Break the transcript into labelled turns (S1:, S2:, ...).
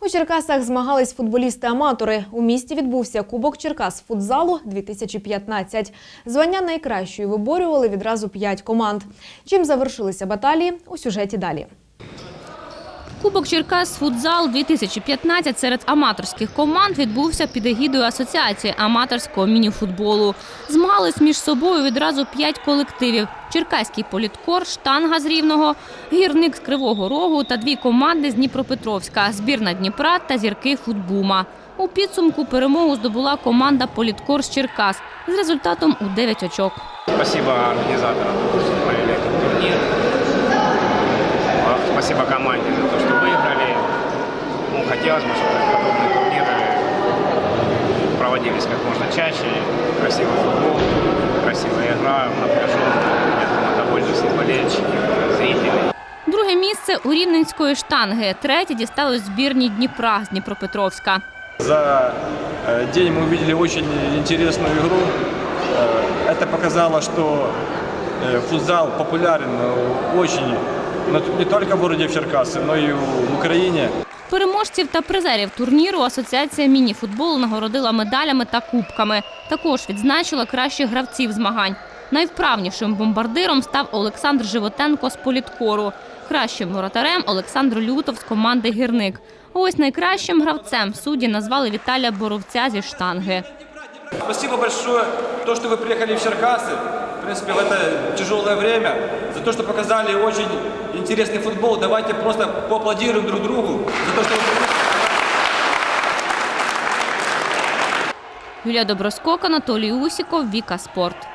S1: У Черкасах змагались футболісти-аматори. У місті відбувся Кубок Черкас футзалу 2015. Звання найкращої виборювали відразу п'ять команд. Чим завершилися баталії у сюжеті далі.
S2: Кубок Черкас футзал 2015 серед аматорських команд відбувся під егідою Асоціації аматорського мініфутболу. Змагались між собою відразу п'ять колективів: Черкаський політкор, штанга з Рівного, гірник з Кривого Рогу та дві команди з Дніпропетровська збірна Дніпра та зірки футбума. У підсумку перемогу здобула команда Політкор з Черкас з результатом у 9 очок.
S3: Организаторам, что провели этот турнир. А, Спасибо за. Ну, хотелось бы, чтобы подобные турниры проводились как можно чаще. Красивый футбол, красивая игра, напряженная. Я думаю, довольны все болельщики, зрители.
S2: Друге місце у рівненської штанги. Третє дісталось збірній Дніпра з Дніпропетровська.
S4: За э, день мы увидели очень интересную игру. Э, Это показало, что э, футзал популярен э, очень но т- не только в городе Черкасы, но и в Украине.
S2: Переможців та призерів турніру Асоціація міні-футболу нагородила медалями та кубками. Також відзначила кращих гравців змагань. Найвправнішим бомбардиром став Олександр Животенко з політкору. Кращим воротарем Олександр Лютов з команди Гірник. Ось найкращим гравцем судді назвали Віталія Боровця зі штанги.
S4: Спасибо большое, то, что вы приехали в Черкасы, в принципе, в это тяжелое время, за то, что показали очень интересный футбол. Давайте просто поаплодируем друг другу за то, что вы
S2: Юлія Доброскок, Анатолій Усіков, Віка Спорт.